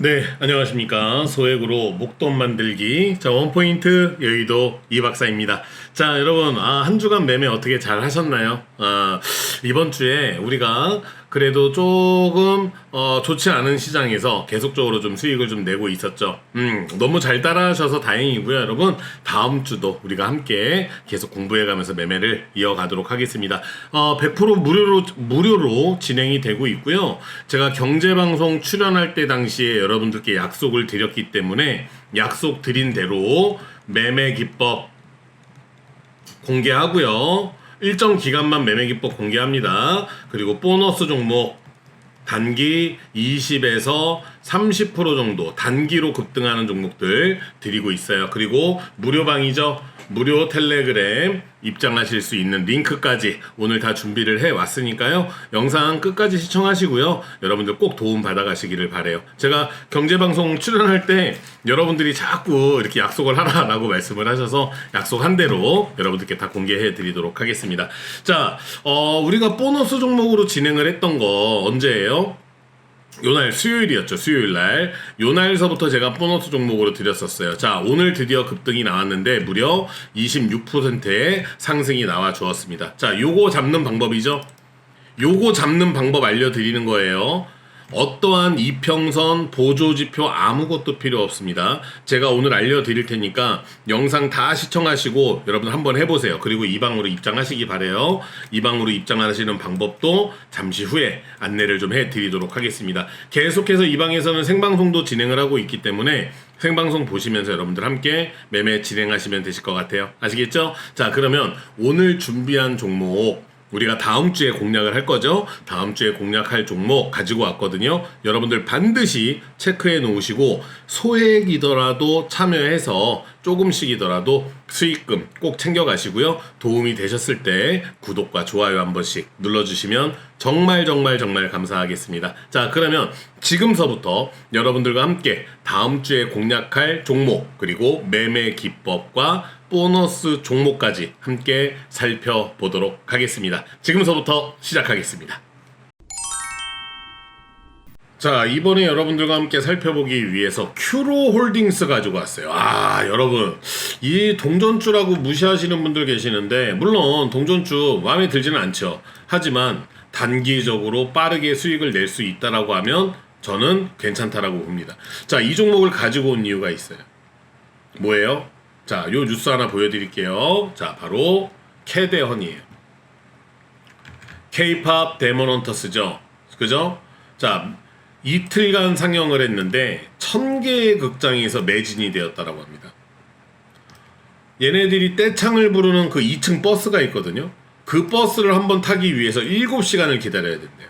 네, 안녕하십니까. 소액으로 목돈 만들기. 자, 원포인트 여의도 이 박사입니다. 자, 여러분, 아, 한 주간 매매 어떻게 잘 하셨나요? 아, 이번 주에 우리가 그래도 조금, 어, 좋지 않은 시장에서 계속적으로 좀 수익을 좀 내고 있었죠. 음, 너무 잘 따라하셔서 다행이고요, 여러분. 다음 주도 우리가 함께 계속 공부해 가면서 매매를 이어가도록 하겠습니다. 어, 100% 무료로, 무료로 진행이 되고 있고요. 제가 경제 방송 출연할 때 당시에 여러분들께 약속을 드렸기 때문에 약속 드린 대로 매매 기법 공개하고요. 일정 기간만 매매 기법 공개합니다. 그리고 보너스 종목 단기 20에서 30% 정도 단기로 급등하는 종목들 드리고 있어요. 그리고 무료방이죠. 무료 텔레그램 입장하실 수 있는 링크까지 오늘 다 준비를 해 왔으니까요. 영상 끝까지 시청하시고요. 여러분들 꼭 도움 받아 가시기를 바래요. 제가 경제 방송 출연할 때 여러분들이 자꾸 이렇게 약속을 하라라고 말씀을 하셔서 약속한 대로 여러분들께 다 공개해 드리도록 하겠습니다. 자, 어, 우리가 보너스 종목으로 진행을 했던 거 언제예요? 요날 수요일이었죠. 수요일 날. 요날서부터 제가 보너스 종목으로 드렸었어요. 자, 오늘 드디어 급등이 나왔는데 무려 26%의 상승이 나와 주었습니다. 자, 요거 잡는 방법이죠. 요거 잡는 방법 알려 드리는 거예요. 어떠한 이평선 보조지표 아무것도 필요 없습니다. 제가 오늘 알려드릴 테니까 영상 다 시청하시고 여러분 한번 해보세요. 그리고 이 방으로 입장하시기 바래요. 이 방으로 입장하시는 방법도 잠시 후에 안내를 좀 해드리도록 하겠습니다. 계속해서 이 방에서는 생방송도 진행을 하고 있기 때문에 생방송 보시면서 여러분들 함께 매매 진행하시면 되실 것 같아요. 아시겠죠? 자, 그러면 오늘 준비한 종목 우리가 다음 주에 공략을 할 거죠. 다음 주에 공략할 종목 가지고 왔거든요. 여러분들 반드시 체크해 놓으시고 소액이더라도 참여해서 조금씩이더라도 수익금 꼭 챙겨 가시고요. 도움이 되셨을 때 구독과 좋아요 한 번씩 눌러 주시면 정말 정말 정말 감사하겠습니다. 자, 그러면 지금서부터 여러분들과 함께 다음 주에 공략할 종목 그리고 매매 기법과 보너스 종목까지 함께 살펴보도록 하겠습니다. 지금서부터 시작하겠습니다. 자, 이번에 여러분들과 함께 살펴보기 위해서 큐로 홀딩스 가지고 왔어요. 아, 여러분. 이 동전주라고 무시하시는 분들 계시는데, 물론 동전주 마음에 들지는 않죠. 하지만 단기적으로 빠르게 수익을 낼 수 있다라고 하면 저는 괜찮다라고 봅니다. 자, 이 종목을 가지고 온 이유가 있어요. 뭐예요? 자, 요 뉴스 하나 보여드릴게요. 자, 바로 캐데헌이에요. K-팝 데모넌터스죠. 그죠? 자, 이틀간 상영을 했는데 천 개의 극장에서 매진이 되었다라고 합니다. 얘네들이 떼창을 부르는 그 2층 버스가 있거든요. 그 버스를 한번 타기 위해서 7시간을 기다려야 된대요.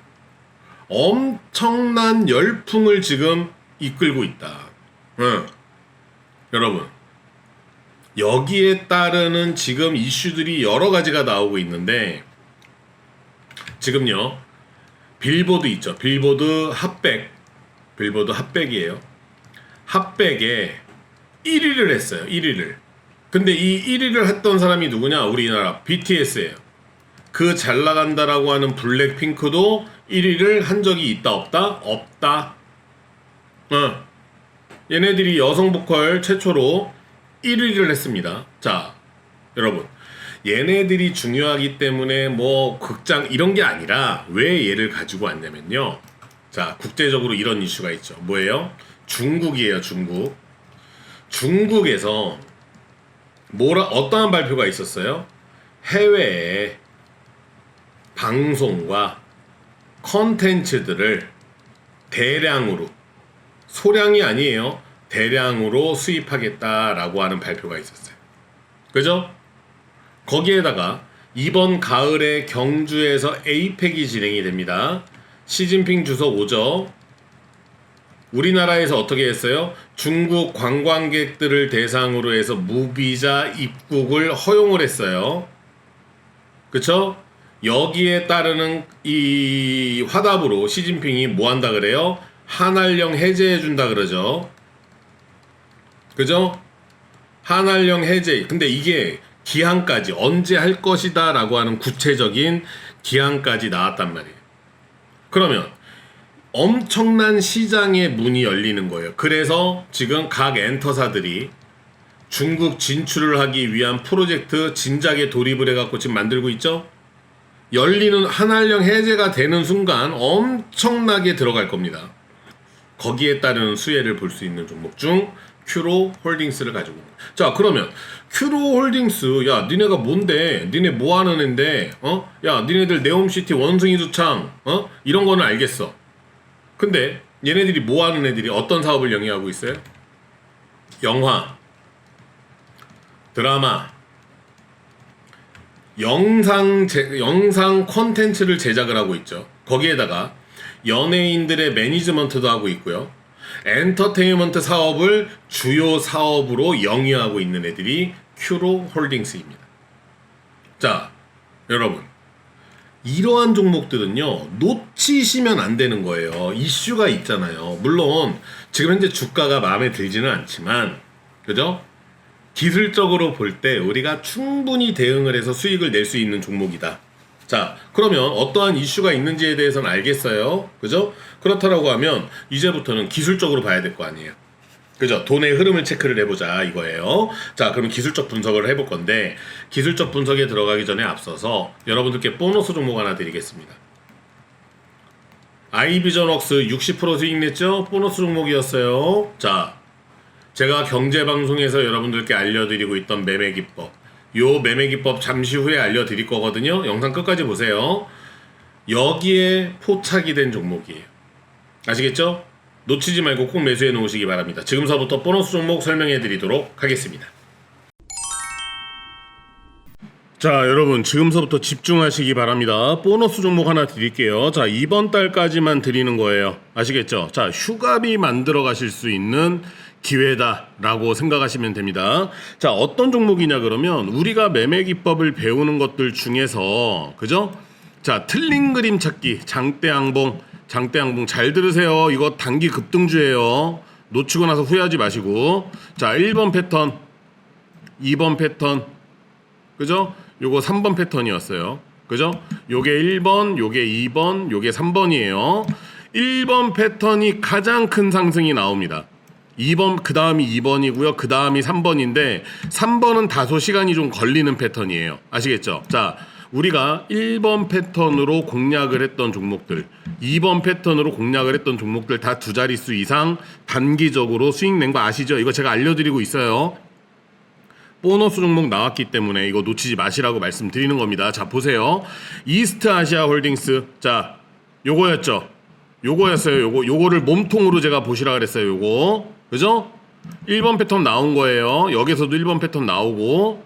엄청난 열풍을 지금 이끌고 있다. 응. 여러분, 여기에 따르는 지금 이슈들이 여러 가지가 나오고 있는데 지금요 빌보드 있죠 빌보드 핫백 빌보드 핫백이에요 핫백에 1위를 했어요 1위를 근데 이 1위를 했던 사람이 누구냐 우리나라 BTS예요 그 잘 나간다라고 하는 블랙핑크도 1위를 한 적이 있다 없다 없다 어. 얘네들이 여성 보컬 최초로 1위를 했습니다. 자, 여러분. 얘네들이 중요하기 때문에 뭐 극장 이런 게 아니라 왜 얘를 가지고 왔냐면요. 자, 국제적으로 이런 이슈가 있죠. 뭐예요? 중국이에요, 중국. 중국에서 뭐라 어떠한 발표가 있었어요? 해외에 방송과 컨텐츠들을 대량으로 소량이 아니에요. 대량으로 수입하겠다라고 하는 발표가 있었어요. 그죠? 거기에다가 이번 가을에 경주에서 에이펙이 진행이 됩니다. 시진핑 주석 오죠. 우리나라에서 어떻게 했어요? 중국 관광객들을 대상으로 해서 무비자 입국을 허용을 했어요. 그쵸? 여기에 따르는 이 화답으로 시진핑이 뭐 한다 그래요? 한알령 해제해 준다 그러죠. 그죠? 한알령 해제. 근데 이게 기한까지 언제 할 것이다라고 하는 구체적인 기한까지 나왔단 말이에요. 그러면 엄청난 시장의 문이 열리는 거예요. 그래서 지금 각 엔터사들이 중국 진출을 하기 위한 프로젝트 진작에 돌입을 해갖고 지금 만들고 있죠. 열리는 한한령 해제가 되는 순간 엄청나게 들어갈 겁니다. 거기에 따른 수혜를 볼 수 있는 종목 중 큐로 홀딩스를 가지고. 있는. 자 그러면 큐로 홀딩스 야 니네가 뭔데? 니네 뭐 하는 앤데? 어 야 니네들 네옴시티 원숭이 두창 어? 이런 거는 알겠어. 근데 얘네들이 뭐 하는 애들이 어떤 사업을 영위하고 있어요? 영화 드라마 영상 제, 영상 콘텐츠를 제작을 하고 있죠. 거기에다가 연예인들의 매니지먼트도 하고 있고요. 엔터테인먼트 사업을 주요 사업으로 영위하고 있는 애들이 큐로 홀딩스입니다. 자, 여러분. 이러한 종목들은요, 놓치시면 안 되는 거예요. 이슈가 있잖아요. 물론, 지금 현재 주가가 마음에 들지는 않지만, 그죠? 기술적으로 볼 때 우리가 충분히 대응을 해서 수익을 낼 수 있는 종목이다. 자, 그러면 어떠한 이슈가 있는지에 대해서는 알겠어요. 그죠? 그렇다라고 하면 이제부터는 기술적으로 봐야 될 거 아니에요. 그죠? 돈의 흐름을 체크를 해보자 이거예요. 자, 그럼 기술적 분석을 해볼 건데 기술적 분석에 들어가기 전에 앞서서 여러분들께 보너스 종목 하나 드리겠습니다. 아이비전웍스 60% 수익 냈죠? 보너스 종목이었어요. 자, 제가 경제 방송에서 여러분들께 알려드리고 있던 매매 기법. 요 매매 기법 잠시 후에 알려드릴 거거든요. 영상 끝까지 보세요. 여기에 포착이 된 종목이에요. 아시겠죠? 놓치지 말고 꼭 매수해 놓으시기 바랍니다. 지금서부터 보너스 종목 설명해 드리도록 하겠습니다. 자, 여러분, 지금서부터 집중하시기 바랍니다. 보너스 종목 하나 드릴게요. 자, 이번 달까지만 드리는 거예요. 아시겠죠? 자, 휴가비 만들어 가실 수 있는 기회다라고 생각하시면 됩니다. 자, 어떤 종목이냐 그러면 우리가 매매 기법을 배우는 것들 중에서 그죠? 자, 틀린 그림 찾기, 장대양봉, 장대양봉 잘 들으세요. 이거 단기 급등주예요. 놓치고 나서 후회하지 마시고. 자, 1번 패턴, 2번 패턴, 그죠? 요거 3번 패턴이었어요. 그죠? 요게 1번, 요게 2번, 요게 3번이에요. 1번 패턴이 가장 큰 상승이 나옵니다. 2번 그 다음이 2번이고요. 그 다음이 3번인데 3번은 다소 시간이 좀 걸리는 패턴이에요. 아시겠죠? 자, 우리가 1번 패턴으로 공략을 했던 종목들, 2번 패턴으로 공략을 했던 종목들 다 두 자릿수 이상 단기적으로 수익 낸 거 아시죠? 이거 제가 알려드리고 있어요. 보너스 종목 나왔기 때문에 이거 놓치지 마시라고 말씀드리는 겁니다. 자, 보세요. 이스트 아시아 홀딩스. 자, 요거였죠. 요거였어요. 요거 요거를 몸통으로 제가 보시라 그랬어요. 요거. 그죠? 1번 패턴 나온 거예요. 여기서도 1번 패턴 나오고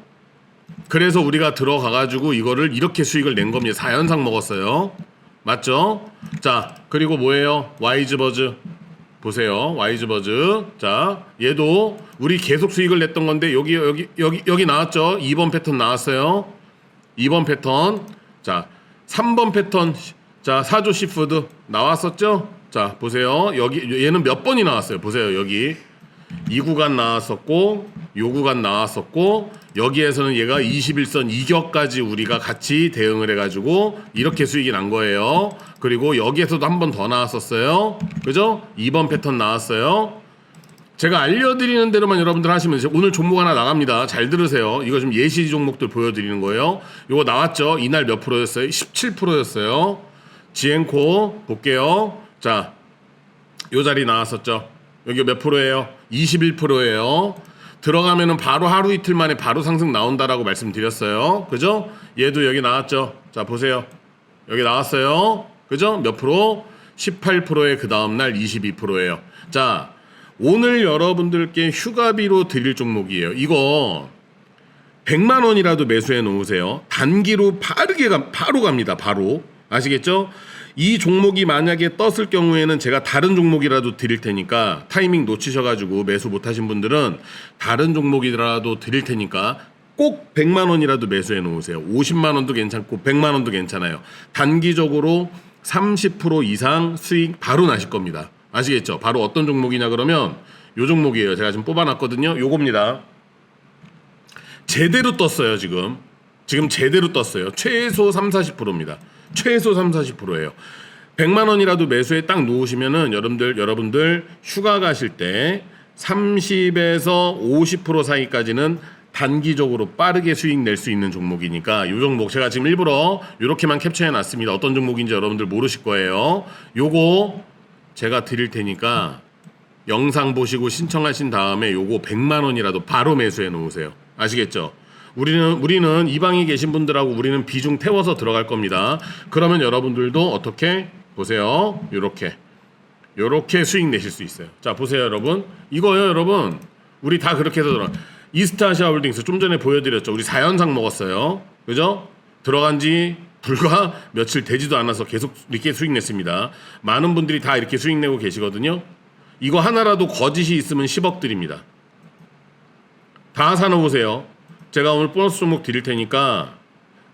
그래서 우리가 들어가 가지고 이거를 이렇게 수익을 낸 겁니다. 4연상 먹었어요. 맞죠? 자, 그리고 뭐예요? 와이즈버즈. 보세요. 와이즈버즈. 자, 얘도 우리 계속 수익을 냈던 건데 여기 여기 여기 여기 나왔죠? 2번 패턴 나왔어요. 2번 패턴. 자, 3번 패턴. 자, 사조 시푸드 나왔었죠? 자, 보세요. 여기 얘는 몇 번이 나왔어요. 보세요. 여기 이 구간 나왔었고 요 구간 나왔었고 여기에서는 얘가 21선 이격까지 우리가 같이 대응을 해가지고 이렇게 수익이 난 거예요. 그리고 여기에서도 한 번 더 나왔었어요. 그죠? 2번 패턴 나왔어요. 제가 알려드리는 대로만 여러분들 하시면 돼요. 오늘 종목 하나 나갑니다. 잘 들으세요. 이거 좀 예시 종목들 보여드리는 거예요. 이거 나왔죠? 이날 몇 프로였어요? 17%였어요. 지엔코 볼게요. 자, 요 자리 나왔었죠? 여기 몇 프로예요? 21%예요. 들어가면은 바로 하루 이틀 만에 바로 상승 나온다라고 말씀드렸어요. 그죠? 얘도 여기 나왔죠? 자, 보세요. 여기 나왔어요. 그죠? 몇 프로? 18%에 그 다음 날 22%예요. 자, 오늘 여러분들께 휴가비로 드릴 종목이에요. 이거 100만 원이라도 매수해 놓으세요. 단기로 빠르게 가, 바로 갑니다. 바로. 아시겠죠? 이 종목이 만약에 떴을 경우에는 제가 다른 종목이라도 드릴 테니까 타이밍 놓치셔가지고 매수 못하신 분들은 다른 종목이라도 드릴 테니까 꼭 100만 원이라도 매수해 놓으세요. 50만 원도 괜찮고 100만 원도 괜찮아요. 단기적으로 30% 이상 수익 바로 나실 겁니다. 아시겠죠? 바로 어떤 종목이냐 그러면 요 종목이에요. 제가 지금 뽑아놨거든요. 요겁니다. 제대로 떴어요, 지금. 지금 제대로 떴어요. 최소 3, 40%입니다. 최소 3, 40%예요. 100만 원이라도 매수에 딱 놓으시면은 여러분들 여러분들 휴가 가실 때 30에서 50% 사이까지는 단기적으로 빠르게 수익 낼 수 있는 종목이니까 이 종목 제가 지금 일부러 이렇게만 캡처해 놨습니다. 어떤 종목인지 여러분들 모르실 거예요. 요거 제가 드릴 테니까 영상 보시고 신청하신 다음에 요거 100만 원이라도 바로 매수해 놓으세요. 아시겠죠? 우리는 우리는 이 방에 계신 분들하고 우리는 비중 태워서 들어갈 겁니다. 그러면 여러분들도 어떻게 보세요. 요렇게 요렇게 수익 내실 수 있어요. 자, 보세요, 여러분. 이거요, 여러분. 우리 다 그렇게 해서 들어. 이스타시아 홀딩스 좀 전에 보여드렸죠. 우리 4연상 먹었어요. 그죠? 들어간 지 불과 며칠 되지도 않아서 계속 이렇게 수익 냈습니다. 많은 분들이 다 이렇게 수익 내고 계시거든요. 이거 하나라도 거짓이 있으면 10억 드립니다. 다 사놓으세요. 제가 오늘 보너스 종목 드릴 테니까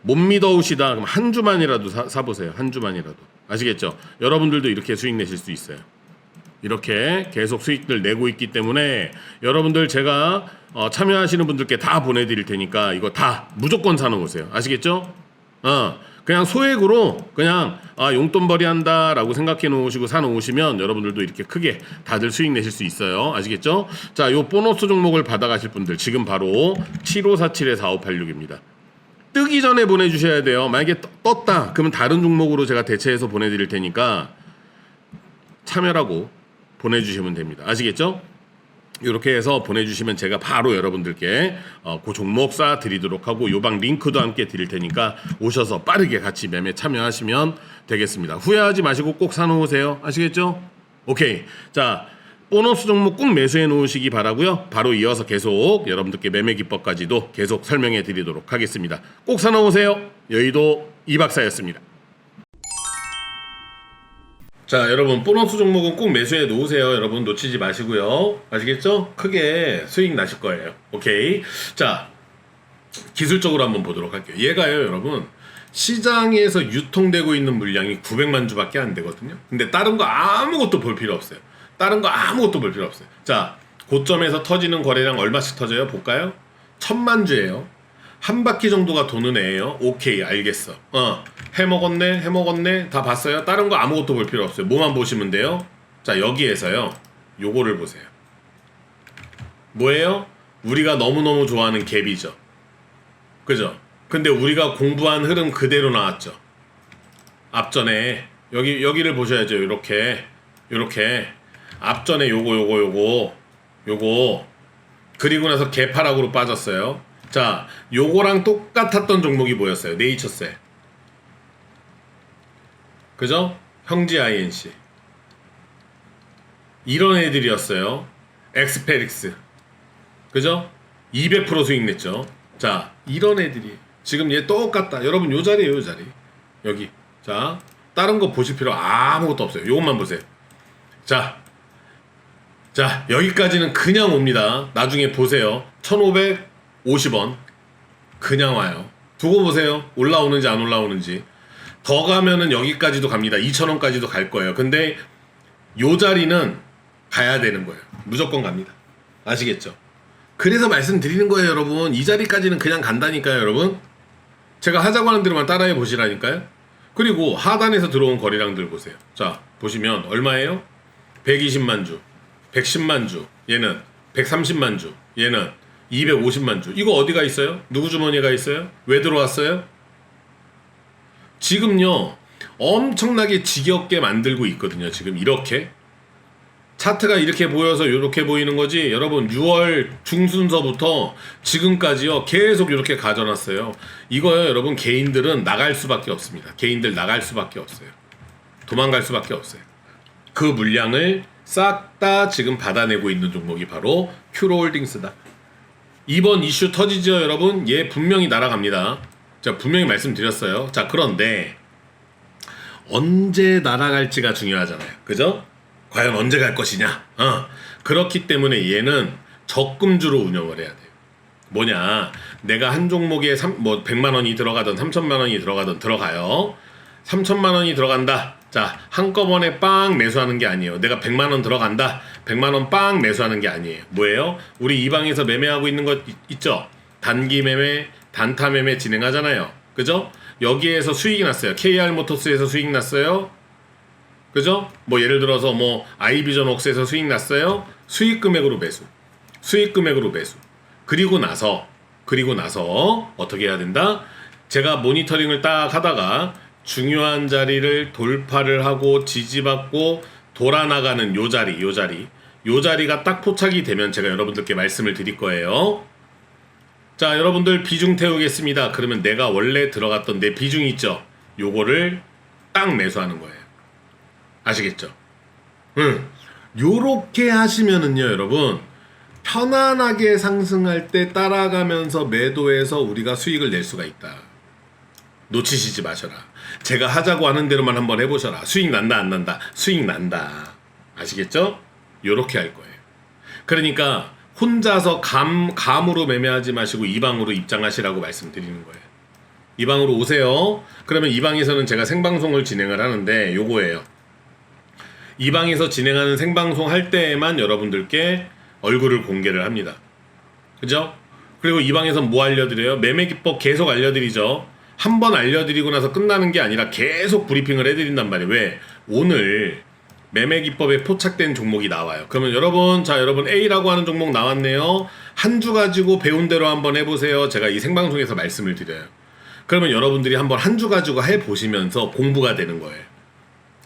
못 믿어오시다 그럼 한 주만이라도 사, 사보세요. 한 주만이라도. 아시겠죠? 여러분들도 이렇게 수익 내실 수 있어요. 이렇게 계속 수익들 내고 있기 때문에 여러분들 제가 어, 참여하시는 분들께 다 보내드릴 테니까 이거 다 무조건 사놓으세요. 아시겠죠? 어, 그냥 소액으로 그냥 아, 용돈벌이 한다라고 생각해 놓으시고 사 놓으시면 여러분들도 이렇게 크게 다들 수익 내실 수 있어요. 아시겠죠? 자, 요 보너스 종목을 받아가실 분들 지금 바로 7547에 4586입니다. 뜨기 전에 보내주셔야 돼요. 만약에 떠- 떴다 그러면 다른 종목으로 제가 대체해서 보내드릴 테니까 참여라고 보내주시면 됩니다. 아시겠죠? 이렇게 해서 보내주시면 제가 바로 여러분들께 어, 그 종목 쏴 드리도록 하고 요방 링크도 함께 드릴 테니까 오셔서 빠르게 같이 매매 참여하시면 되겠습니다. 후회하지 마시고 꼭 사놓으세요. 아시겠죠? 오케이. 자, 보너스 종목 꼭 매수해 놓으시기 바라고요. 바로 이어서 계속 여러분들께 매매 기법까지도 계속 설명해 드리도록 하겠습니다. 꼭 사놓으세요. 여의도 이박사였습니다. 자, 여러분 보너스 종목은 꼭 매수해 놓으세요. 여러분 놓치지 마시고요. 아시겠죠? 크게 수익 나실 거예요. 오케이. 자, 기술적으로 한번 보도록 할게요. 얘가요, 여러분. 시장에서 유통되고 있는 물량이 900만 주밖에 안 되거든요. 근데 다른 거 아무것도 볼 필요 없어요. 다른 거 아무것도 볼 필요 없어요. 자, 고점에서 터지는 거래량 얼마씩 터져요? 볼까요? 천만 주예요. 한 바퀴 정도가 도는 애예요. 오케이, 알겠어. 어, 해 먹었네, 해 먹었네. 다 봤어요? 다른 거 아무것도 볼 필요 없어요. 뭐만 보시면 돼요? 자, 여기에서요. 요거를 보세요. 뭐예요? 우리가 너무너무 좋아하는 갭이죠. 그죠? 근데 우리가 공부한 흐름 그대로 나왔죠. 앞전에 여기 여기를 보셔야죠. 이렇게 이렇게 앞전에 요거 요거 요거 요거 그리고 나서 개파락으로 빠졌어요. 자, 요거랑 똑같았던 종목이 뭐였어요? 네이처셀. 그죠? 형지 INC. 이런 애들이었어요. 엑스페릭스. 그죠? 200% 수익 냈죠. 자, 이런 애들이 지금 얘 똑같다. 여러분 요 자리에요, 요 자리. 여기. 자, 다른 거 보실 필요 아무것도 없어요. 요것만 보세요. 자, 자, 여기까지는 그냥 옵니다. 나중에 보세요. 1550원. 그냥 와요. 두고 보세요. 올라오는지 안 올라오는지. 더 가면은 여기까지도 갑니다. 2,000원까지도 갈 거예요. 근데 요 자리는 가야 되는 거예요. 무조건 갑니다. 아시겠죠? 그래서 말씀드리는 거예요, 여러분. 이 자리까지는 그냥 간다니까요, 여러분. 제가 하자고 하는 대로만 따라해 보시라니까요. 그리고 하단에서 들어온 거래량들 보세요. 자, 보시면 얼마예요? 120만 주, 110만 주, 얘는 130만 주, 얘는 250만 주. 이거 어디가 있어요? 누구 주머니가 있어요? 왜 들어왔어요? 지금요, 엄청나게 지겹게 만들고 있거든요. 지금 이렇게. 차트가 이렇게 보여서 이렇게 보이는 거지 여러분 6월 중순서부터 지금까지요 계속 이렇게 가져놨어요 이거요 여러분 개인들은 나갈 수밖에 없습니다 개인들 나갈 수밖에 없어요 도망갈 수밖에 없어요 그 물량을 싹 다 지금 받아내고 있는 종목이 바로 큐로홀딩스다 이번 이슈 터지죠 여러분 얘 분명히 날아갑니다 제가 분명히 말씀드렸어요 자 그런데 언제 날아갈지가 중요하잖아요. 그죠? 과연 언제 갈 것이냐? 어. 그렇기 때문에 얘는 적금주로 운영을 해야 돼요. 뭐냐? 내가 한 종목에 3, 뭐 100만 원이 들어가든 3천만 원이 들어가든 들어가요. 3천만 원이 들어간다. 자, 한꺼번에 빵 매수하는 게 아니에요. 내가 100만 원 들어간다. 100만 원 빵 매수하는 게 아니에요. 뭐예요? 우리 이 방에서 매매하고 있는 것 있- 있죠? 단기 매매, 단타 매매 진행하잖아요. 그죠? 여기에서 수익이 났어요. KR 모터스에서 수익 났어요. 그죠? 뭐 예를 들어서 뭐 아이비전 옥스에서 수익 났어요. 수익 금액으로 매수. 수익 금액으로 매수. 그리고 나서 그리고 나서 어떻게 해야 된다? 제가 모니터링을 딱 하다가 중요한 자리를 돌파를 하고 지지받고 돌아나가는 요 자리, 요 자리. 요 자리가 딱 포착이 되면 제가 여러분들께 말씀을 드릴 거예요. 자, 여러분들 비중 태우겠습니다. 그러면 내가 원래 들어갔던 내 비중 있죠? 요거를 딱 매수하는 거예요. 아시겠죠? 응. 요렇게 하시면은요, 여러분. 편안하게 상승할 때 따라가면서 매도해서 우리가 수익을 낼 수가 있다. 놓치시지 마셔라. 제가 하자고 하는 대로만 한번 해보셔라. 수익 난다, 안 난다? 수익 난다. 아시겠죠? 요렇게 할 거예요. 그러니까 혼자서 감, 감으로 매매하지 마시고 이 방으로 입장하시라고 말씀드리는 거예요. 이 방으로 오세요. 그러면 이 방에서는 제가 생방송을 진행을 하는데 요거예요. 이 방에서 진행하는 생방송 할 때에만 여러분들께 얼굴을 공개를 합니다. 그죠? 그리고 이 방에서 뭐 알려드려요? 매매 기법 계속 알려드리죠. 한 번 알려드리고 나서 끝나는 게 아니라 계속 브리핑을 해드린단 말이에요. 왜? 오늘 매매 기법에 포착된 종목이 나와요. 그러면 여러분, 자, 여러분 A라고 하는 종목 나왔네요. 한 주 가지고 배운 대로 한번 해보세요. 제가 이 생방송에서 말씀을 드려요. 그러면 여러분들이 한번 한 주 가지고 해보시면서 공부가 되는 거예요.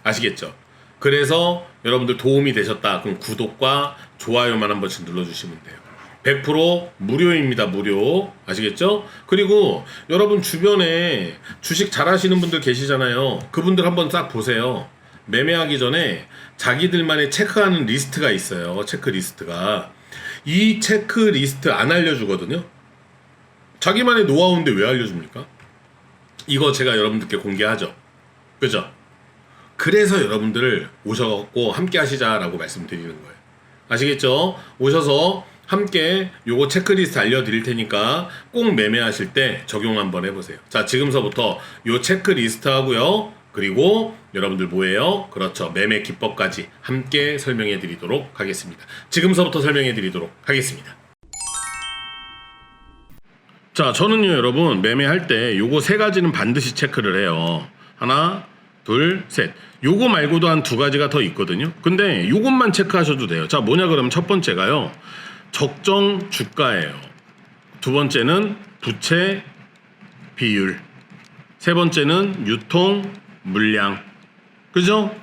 아시겠죠? 그래서 여러분들 도움이 되셨다. 그럼 구독과 좋아요만 한 번씩 눌러주시면 돼요. 100% 무료입니다. 무료. 아시겠죠? 그리고 여러분 주변에 주식 잘 하시는 분들 계시잖아요. 그분들 한번 싹 보세요. 매매하기 전에 자기들만의 체크하는 리스트가 있어요. 체크리스트가. 이 체크리스트 안 알려주거든요. 자기만의 노하우인데 왜 알려줍니까? 이거 제가 여러분들께 공개하죠. 그죠? 그래서 여러분들을 오셔갖고 함께 하시자라고 말씀드리는 거예요. 아시겠죠? 오셔서 함께 요거 체크리스트 알려드릴 테니까 꼭 매매하실 때 적용 한번 해보세요. 자, 지금서부터 요 체크리스트 하고요. 그리고 여러분들 뭐예요? 그렇죠. 매매 기법까지 함께 설명해 드리도록 하겠습니다. 지금서부터 설명해 드리도록 하겠습니다. 자, 저는요, 여러분, 매매할 때 요거 세 가지는 반드시 체크를 해요. 하나, 둘, 셋. 요거 말고도 한 두 가지가 더 있거든요. 근데 요것만 체크하셔도 돼요. 자, 뭐냐 그러면 첫 번째가요. 적정 주가예요. 두 번째는 부채 비율. 세 번째는 유통 물량. 그죠?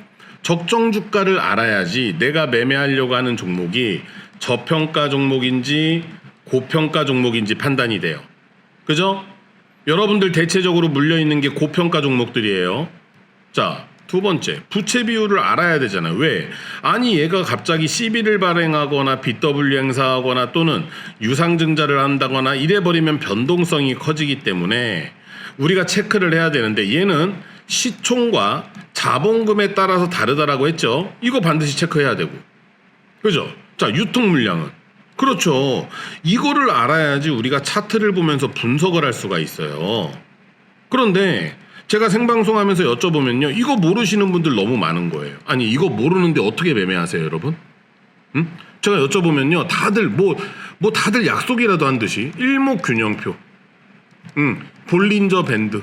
적정 주가를 알아야지 내가 매매하려고 하는 종목이 저평가 종목인지 고평가 종목인지 판단이 돼요. 그죠? 여러분들 대체적으로 물려 있는 게 고평가 종목들이에요. 자, 두 번째, 부채 비율을 알아야 되잖아요. 왜? 아니, 얘가 갑자기 CB를 발행하거나 BW 행사하거나 또는 유상증자를 한다거나 이래 버리면 변동성이 커지기 때문에 우리가 체크를 해야 되는데 얘는 시총과 자본금에 따라서 다르다라고 했죠. 이거 반드시 체크해야 되고. 그죠? 자, 유통 물량은. 그렇죠. 이거를 알아야지 우리가 차트를 보면서 분석을 할 수가 있어요. 그런데 제가 생방송하면서 여쭤보면요. 이거 모르시는 분들 너무 많은 거예요. 아니, 이거 모르는데 어떻게 매매하세요, 여러분? 응? 제가 여쭤보면요. 다들 뭐, 뭐 다들 약속이라도 한 듯이 일목균형표. 응. 볼린저 밴드.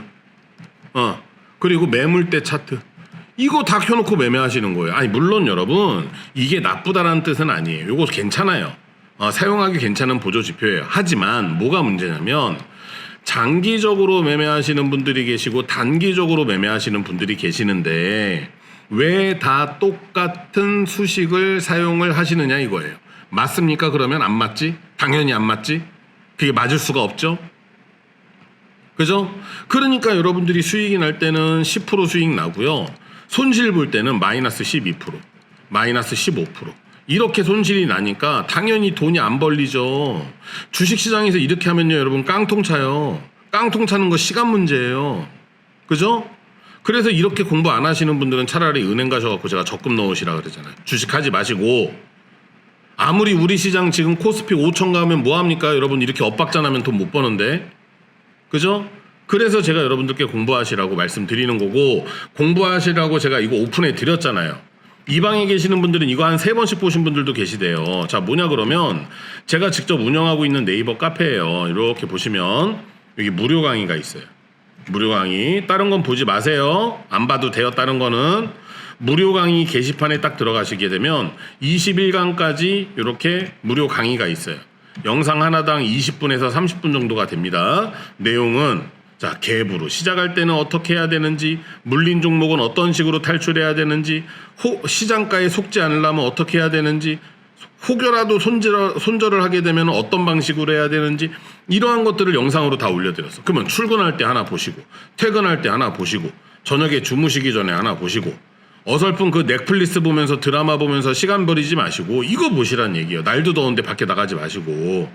어. 그리고 매물대 차트. 이거 다 켜놓고 매매하시는 거예요. 아니, 물론 여러분, 이게 나쁘다는 뜻은 아니에요. 이거 괜찮아요. 어, 사용하기 괜찮은 보조 지표예요. 하지만 뭐가 문제냐면 장기적으로 매매하시는 분들이 계시고 단기적으로 매매하시는 분들이 계시는데 왜 다 똑같은 수식을 사용을 하시느냐 이거예요. 맞습니까? 그러면 안 맞지? 당연히 안 맞지? 그게 맞을 수가 없죠? 그죠? 그러니까 여러분들이 수익이 날 때는 10% 수익 나고요. 손실 볼 때는 마이너스 12%, 마이너스 15%. 이렇게 손실이 나니까 당연히 돈이 안 벌리죠. 주식 시장에서 이렇게 하면요, 여러분 깡통 차요. 깡통 차는 거 시간 문제예요. 그죠? 그래서 이렇게 공부 안 하시는 분들은 차라리 은행 가셔갖고 제가 적금 넣으시라 그러잖아요. 주식 하지 마시고 아무리 우리 시장 지금 코스피 5천 가면 뭐 합니까? 여러분 이렇게 엇박자 나면 돈 못 버는데. 그죠? 그래서 제가 여러분들께 공부하시라고 말씀드리는 거고 공부하시라고 제가 이거 오픈해 드렸잖아요. 이 방에 계시는 분들은 이거 한 세 번씩 보신 분들도 계시대요. 자, 뭐냐 그러면 제가 직접 운영하고 있는 네이버 카페예요. 이렇게 보시면 여기 무료 강의가 있어요. 무료 강의. 다른 건 보지 마세요. 안 봐도 돼요. 다른 거는 무료 강의 게시판에 딱 들어가시게 되면 21강까지 이렇게 무료 강의가 있어요. 영상 하나당 20분에서 30분 정도가 됩니다. 내용은 자, 갭으로 시작할 때는 어떻게 해야 되는지, 물린 종목은 어떤 식으로 탈출해야 되는지, 호, 시장가에 속지 않으려면 어떻게 해야 되는지, 혹여라도 손절, 손절을 하게 되면 어떤 방식으로 해야 되는지 이러한 것들을 영상으로 다 올려드렸어. 그러면 출근할 때 하나 보시고 퇴근할 때 하나 보시고 저녁에 주무시기 전에 하나 보시고 어설픈 그 넷플릭스 보면서 드라마 보면서 시간 버리지 마시고 이거 보시란 얘기예요. 날도 더운데 밖에 나가지 마시고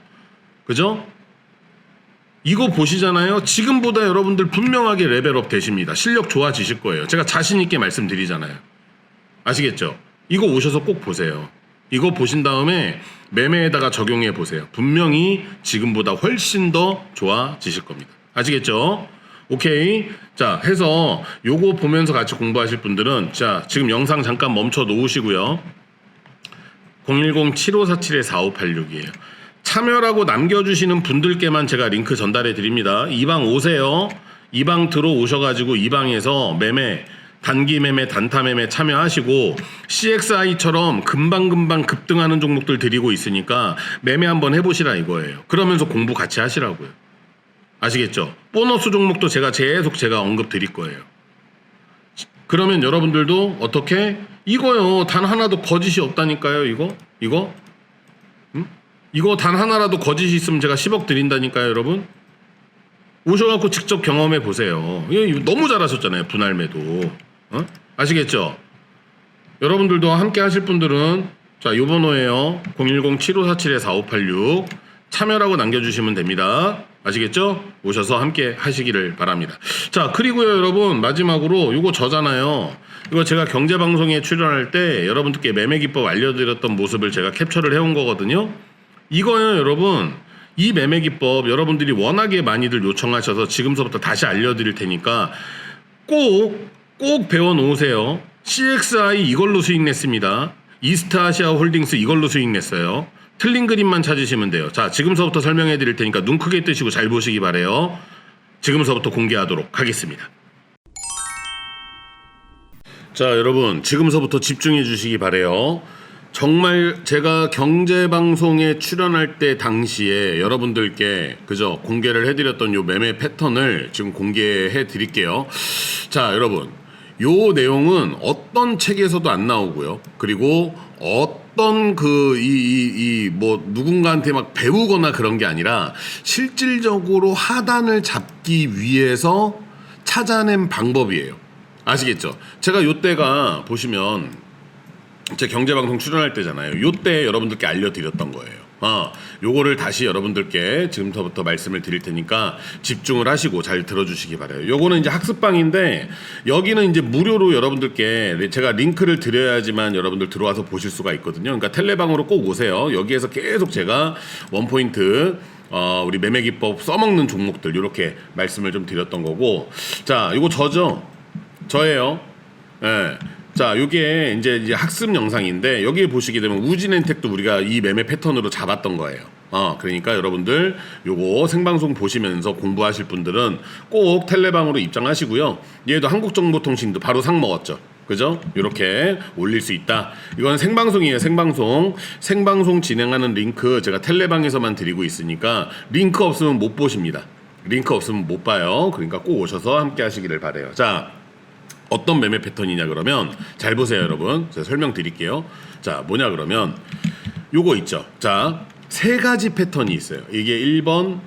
그죠? 이거 보시잖아요. 지금보다 여러분들 분명하게 레벨업 되십니다. 실력 좋아지실 거예요. 제가 자신 있게 말씀드리잖아요. 아시겠죠? 이거 오셔서 꼭 보세요. 이거 보신 다음에 매매에다가 적용해 보세요. 분명히 지금보다 훨씬 더 좋아지실 겁니다. 아시겠죠? 오케이. 자, 해서 요거 보면서 같이 공부하실 분들은 자, 지금 영상 잠깐 멈춰 놓으시고요. 010-7547-4586이에요. 참여라고 남겨주시는 분들께만 제가 링크 전달해 드립니다. 이 방 오세요. 이 방 들어오셔가지고 이 방에서 매매, 단기 매매, 단타 매매 참여하시고 CXI처럼 금방금방 급등하는 종목들 드리고 있으니까 매매 한번 해보시라 이거예요. 그러면서 공부 같이 하시라고요. 아시겠죠? 보너스 종목도 제가 계속 제가 언급 드릴 거예요. 그러면 여러분들도 어떻게 이거요 단 하나도 거짓이 없다니까요 이거 이거 음? 이거 단 하나라도 거짓이 있으면 제가 10억 드린다니까요 여러분 오셔갖고 직접 경험해 보세요 이거 너무 잘하셨잖아요 분할매도 어? 아시겠죠 여러분들도 함께 하실 분들은 자 요 번호예요 010-7547-4586 참여라고 남겨주시면 됩니다 아시겠죠? 오셔서 함께 하시기를 바랍니다. 자, 그리고요, 여러분, 마지막으로 이거 저잖아요. 이거 제가 경제방송에 출연할 때 여러분들께 매매기법 알려드렸던 모습을 제가 캡처를 해온 거거든요. 이거요, 여러분. 이 매매 기법 여러분들이 워낙에 많이들 요청하셔서 지금서부터 다시 알려드릴 테니까 꼭, 꼭 배워 놓으세요. CXI 이걸로 수익 냈습니다. 이스트아시아 홀딩스 이걸로 수익 냈어요. 틀린 그림만 찾으시면 돼요. 자, 지금서부터 설명해 드릴 테니까 눈 크게 뜨시고 잘 보시기 바래요. 지금서부터 공개하도록 하겠습니다. 자, 여러분, 지금서부터 집중해 주시기 바래요. 정말 제가 경제 방송에 출연할 때 당시에 여러분들께 그저 공개를 해드렸던 요 매매 패턴을 지금 공개해 드릴게요. 자, 여러분, 요 내용은 어떤 책에서도 안 나오고요. 그리고 어떤 그 이 이 이 뭐 누군가한테 막 배우거나 그런 게 아니라 실질적으로 하단을 잡기 위해서 찾아낸 방법이에요. 아시겠죠? 제가 요 때가 보시면 제 경제방송 출연할 때잖아요. 요때 여러분들께 알려드렸던 거예요. 어, 요거를 다시 여러분들께 지금부터 말씀을 드릴 테니까 집중을 하시고 잘 들어주시기 바래요. 요거는 이제 학습방인데 여기는 이제 무료로 여러분들께 제가 링크를 드려야지만 여러분들 들어와서 보실 수가 있거든요. 그러니까 텔레방으로 꼭 오세요. 여기에서 계속 제가 원포인트 어, 우리 매매 기법 써먹는 종목들 이렇게 말씀을 좀 드렸던 거고 자, 요거 저죠. 저예요. 예. 자, 요게 이제, 이제 학습 영상인데 여기 에 보시게 되면 우진엔텍도 우리가 이 매매 패턴으로 잡았던 거예요. 어, 그러니까 여러분들 요거 생방송 보시면서 공부하실 분들은 꼭 텔레방으로 입장하시고요. 얘도 한국정보통신도 바로 상 먹었죠. 그죠? 이렇게 올릴 수 있다. 이건 생방송이에요. 생방송. 생방송 진행하는 링크 제가 텔레방에서만 드리고 있으니까 링크 없으면 못 보십니다. 링크 없으면 못 봐요. 그러니까 꼭 오셔서 함께 하시기를 바래요. 자, 어떤 매매 패턴이냐 그러면 잘 보세요 여러분. 제가 설명드릴게요. 자 뭐냐 그러면 요거 있죠. 자 세 가지 패턴이 있어요. 이게 1번